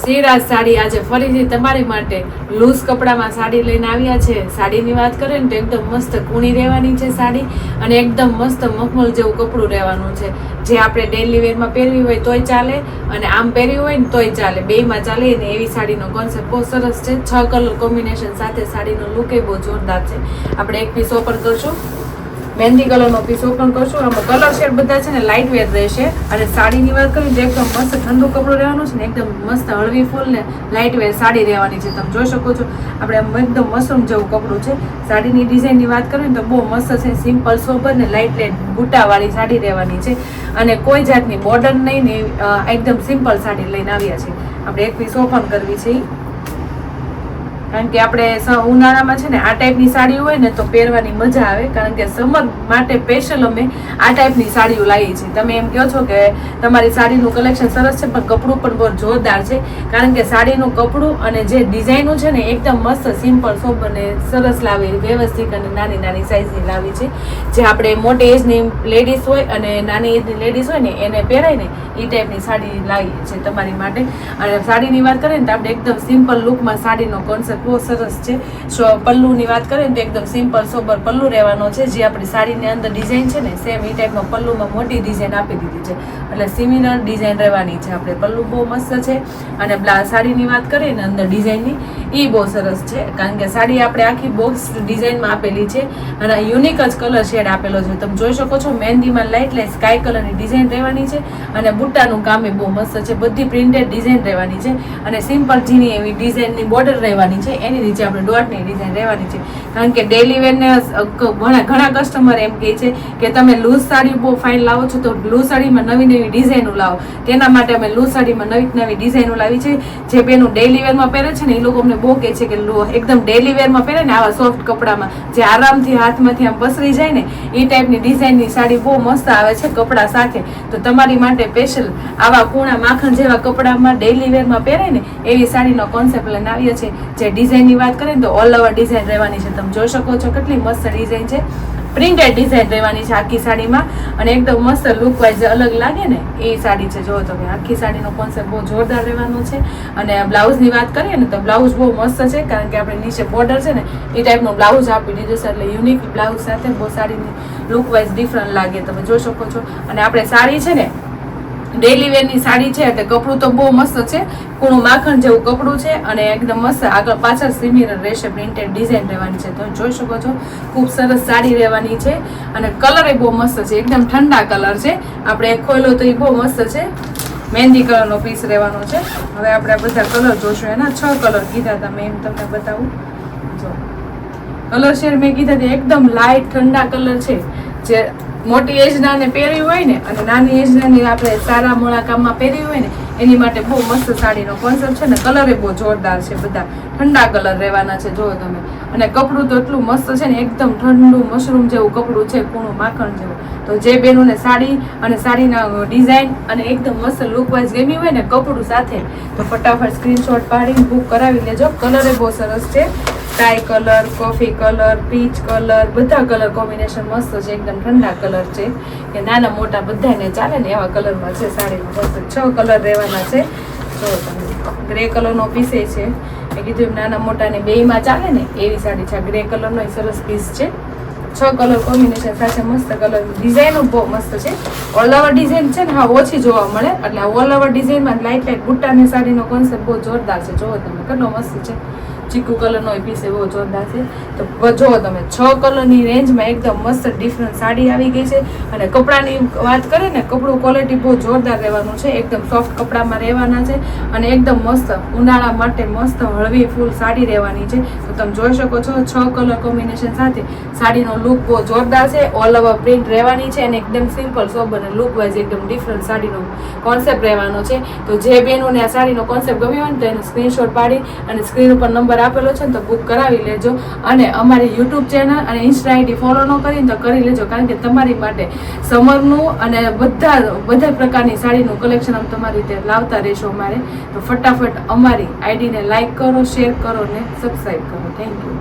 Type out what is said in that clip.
શ્રીરાજ સાડી આજે ફરીથી તમારી માટે લૂઝ કપડામાં સાડી લઈને આવ્યા છે. સાડીની વાત કરીએ ને તો એકદમ મસ્ત કૂણી રહેવાની છે સાડી અને એકદમ મસ્ત મખમલ જેવું કપડું રહેવાનું છે. જે આપણે ડેલી વેરમાં પહેરવી હોય તોય ચાલે અને આમ પહેરવી હોય ને તોય ચાલે. બેમાં ચાલે ને એવી સાડીનો કોન્સેપ્ટ બહુ સરસ છે. છ કલર કોમ્બિનેશન સાથે સાડીનો લુક બહુ જોરદાર છે. આપણે એક પીસ ઓપન કરશું. મહેંદી કલરનો પીસ ઓપન કરશું આમાં કલર શેડ બધા છે ને લાઇટ વેર રહેશે. અને સાડીની વાત કરીએ તો એકદમ મસ્ત ઠંડુ કપડું રહેવાનું છે ને એકદમ મસ્ત હળવી ફૂલ ને લાઇટ વેર સાડી રહેવાની છે. તમે જોઈ શકો છો, આપણે આમ એકદમ મશરૂમ જેવું કપડું છે. સાડીની ડિઝાઇનની વાત કરીએ તો બહુ મસ્ત છે સિમ્પલ સોબર ને લાઇટ લાઇટ બુટાવાળી સાડી રહેવાની છે. અને કોઈ જાતની બોર્ડર નહીં ને એકદમ સિમ્પલ સાડી લઈને આવ્યા છે. આપણે એક પીસ ઓપન કરવી છે. કારણ કે આપણે ઉનાળામાં છે ને આ ટાઈપની સાડી હોય ને તો પહેરવાની મજા આવે. કારણ કે સમર માટે સ્પેશિયલ અમે આ ટાઈપની સાડીઓ લાવીએ છીએ. તમે એમ કહો છો કે તમારી સાડીનું કલેક્શન સરસ છે, પણ કપડું પણ બહુ જોરદાર છે. કારણ કે સાડીનું કપડું અને જે ડિઝાઇનું છે ને, એકદમ મસ્ત સિમ્પલ સોપ અને સરસ લાવી, વ્યવસ્થિત અને નાની નાની સાઇઝની લાવી છે. જે આપણે મોટી એજની લેડીઝ હોય અને નાની એજની લેડીઝ હોય ને, એને પહેરાય ને એ ટાઈપની સાડી લાવીએ છીએ તમારી માટે. અને સાડીની વાત કરીએ ને, તો આપણે એકદમ સિમ્પલ લુકમાં સાડીનો કોન્સેપ્ટ બહુ સરસ છે. સો પલ્લુની વાત કરીએ ને તો એકદમ સિમ્પલ સોબર પલ્લુ રહેવાનો છે. જે આપણી સાડીની અંદર ડિઝાઇન છે ને સેમ એ ટાઈપમાં પલ્લુમાં મોટી ડિઝાઇન આપી દીધી છે. એટલે સિમિલર ડિઝાઇન રહેવાની છે. આપણે પલ્લુ બહુ મસ્ત છે. અને સાડીની વાત કરીએ ને અંદર ડિઝાઇનની એ બહુ સરસ છે, કારણ કે સાડી આપણે આખી બોક્સ ડિઝાઇનમાં આપેલી છે અને યુનિક જ કલર શેડ આપેલો છે. તમે જોઈ શકો છો, મહેંદીમાં લાઇટ લાઇટ સ્કાય કલરની ડિઝાઇન રહેવાની છે અને બુટ્ટાનું કામ એ બહુ મસ્ત છે. બધી પ્રિન્ટેડ ડિઝાઇન રહેવાની છે અને સિમ્પલ ઝીણી એવી ડિઝાઇનની બોર્ડર રહેવાની છે. એની નીચે આપણે ડોટની ડિઝાઇન રહેવાની છે. કારણ કે ડેલી વેરને ઘણા ઘણા કસ્ટમર એમ કહે છે કે તમે લૂઝ સાડી બહુ ફાઇન લાવો છો તો લૂઝ સાડીમાં નવી નવી ડિઝાઇનો લાવો. તેના માટે અમે લૂઝ સાડીમાં નવી નવી ડિઝાઇનો લાવી છે. જે બેનું ડેલી વેરમાં પહેરે છે ને એ લોકો અમને બહુ કહે છે કે એકદમ ડેલી વેરમાં પહેરે ને આવા સોફ્ટ કપડામાં, જે આરામથી હાથમાંથી આમ પસરી જાય ને, એ ટાઈપની ડિઝાઇનની સાડી બહુ મસ્ત આવે છે કપડા સાથે. તો તમારી માટે સ્પેશિયલ આવા કૂણા માખણ જેવા કપડામાં ડેલી વેરમાં પહેરે ને, એવી સાડીનો કોન્સેપ્ટ લઈને આવ્યો છે. જે ડિઝાઇનની વાત કરીએ તો ઓલ ઓવર ડિઝાઇન રહેવાની છે. તમે જોઈ શકો છો કેટલી મસ્ત ડિઝાઇન છે. પ્રિન્ટેડ ડિઝાઇન રહેવાની છે આખી સાડીમાં. અને એકદમ મસ્ત લુક વાઇઝ અલગ લાગે ને, એ સાડી છે. જો તમે, આખી સાડીનો કોન્સેપ્ટ બહુ જોરદાર રહેવાનો છે. અને બ્લાઉઝની વાત કરીએ ને, તો બ્લાઉઝ બહુ મસ્ત છે, કારણ કે આપણે નીચે બોર્ડર છે ને, એ ટાઈપનો બ્લાઉઝ આપી દીધો છે, એટલે યુનિક બ્લાઉઝ સાથે બહુ સાડીની લુક વાઇઝ ડિફરન્ટ લાગે. તમે જોઈ શકો છો. અને આપણે સાડી છે ને ડેલી વેરની સાડી છે એટલે કપડું તો બહુ મસ્ત છે. કૂણું માખણ જેવું કપડું છે અને એકદમ મસ્ત આગળ પાછળ સિમિલર રહેશે પ્રિન્ટેડ ડિઝાઇન રહેવાની છે. તમે જોઈ શકો છો, ખૂબ સરસ સાડી રહેવાની છે અને કલર એ બહુ મસ્ત છે. એકદમ ઠંડા કલર છે. આપણે ખોયલો તો એ બહુ મસ્ત છે. મહેંદી કલરનો પીસ રહેવાનો છે. હવે આપણે બધા કલર જોશું. એના છ કલર કીધા હતા મેં એમ તમને બતાવું. જો. કલર શેર મેં કીધા તે એકદમ લાઇટ ઠંડા કલર છે. જે મોટી એજના ને પહેરવી હોય ને અને નાની એજના ને આપણે સારા મોળા કામમાં પહેરી હોય ને, એની માટે બહુ મસ્ત સાડીનો કોન્સેપ્ટ છે ને કલર એ બહુ જોરદાર છે બધા. ઠંડા કલર રહેવાના છે જો તમે. અને કપડું તો એટલું મસ્ત છે ને, એકદમ ઠંડુ મશરૂમ જેવું કપડું છે, કૂણું માખણ જેવું. તો જે બેનોને સાડી અને સાડીના ડિઝાઇન અને એકદમ મસ્ત લુકવાઇઝ ગમી હોય ને, કપડું સાથે, તો ફટાફટ સ્ક્રીનશોટ પાડીને બુક કરાવી લેજો. કલર એ બહુ સરસ છે. Sky colour coffee colour peach colour બધા કલર કોમ્બિનેશન મસ્ત છે, એકદમ ઠંડા કલર છે. કે નાના મોટા બધાને ચાલે ને એવા કલરમાં છે, સાડીમાં મસ્ત છ કલર રહેવાના છે. જો તમે ગ્રે કલરનો પીસે છે. મેં કીધું એમ નાના મોટાને બેયમાં ચાલે ને, એવી સાડી છે. ગ્રે કલરનો સરસ પીસ છે. છ કલર કોમ્બિનેશન સાથે મસ્ત કલર ડિઝાઇનો બહુ મસ્ત છે. ઓલ ઓવર ડિઝાઇન છે ને, હા, ઓછી જોવા મળે, એટલે ઓલ ઓવર ડિઝાઇનમાં લાઇટ લાઇટ બુટ્ટાની સાડીનો કોન્સેપ્ટ બહુ જોરદાર છે. જોવો તમે, કેટલો મસ્ત છે. ચીકુ કલરનો એ પીસ બહુ જોરદાર છે. તો જો તમે, છ કલરની રેન્જમાં એકદમ મસ્ત ડિફરન્ટ સાડી આવી ગઈ છે. અને કપડાની વાત કરીએ ને, કપડું ક્વોલિટી બહુ જોરદાર રહેવાનું છે. એકદમ સોફ્ટ કપડામાં રહેવાના છે અને એકદમ મસ્ત ઉનાળા માટે મસ્ત હળવી ફૂલ સાડી રહેવાની છે. તો તમે જોઈ શકો છો, છ કલર કોમ્બિનેશન સાથે સાડીનો લુક બહુ જોરદાર છે. ઓલ ઓવર પ્રિન્ટ રહેવાની છે અને એકદમ સિમ્પલ સોબર અને લુક વાઇઝ એકદમ ડિફરન્ટ સાડીનો કોન્સેપ્ટ રહેવાનો છે. તો જે બહેનોને આ સાડીનો કોન્સેપ્ટ ગમ્યો હોય ને તો એનો સ્ક્રીનશોટ પાડી અને સ્ક્રીન ઉપર નંબર આપેલો છે ને તો બુક કરાવી લેજો. અને અમારી યુટ્યુબ ચેનલ અને ઇન્સ્ટા આઈડી ફોલો ન કરીને તો કરી લેજો, કારણ કે તમારી માટે સમરનું અને બધા બધા પ્રકારની સાડીનું કલેક્શન અમે તમારી રીતે લાવતા રહેશો અમારે. તો ફટાફટ અમારી આઈડીને લાઇક કરો શેર કરો ને સબસ્ક્રાઈબ કરો. Thank you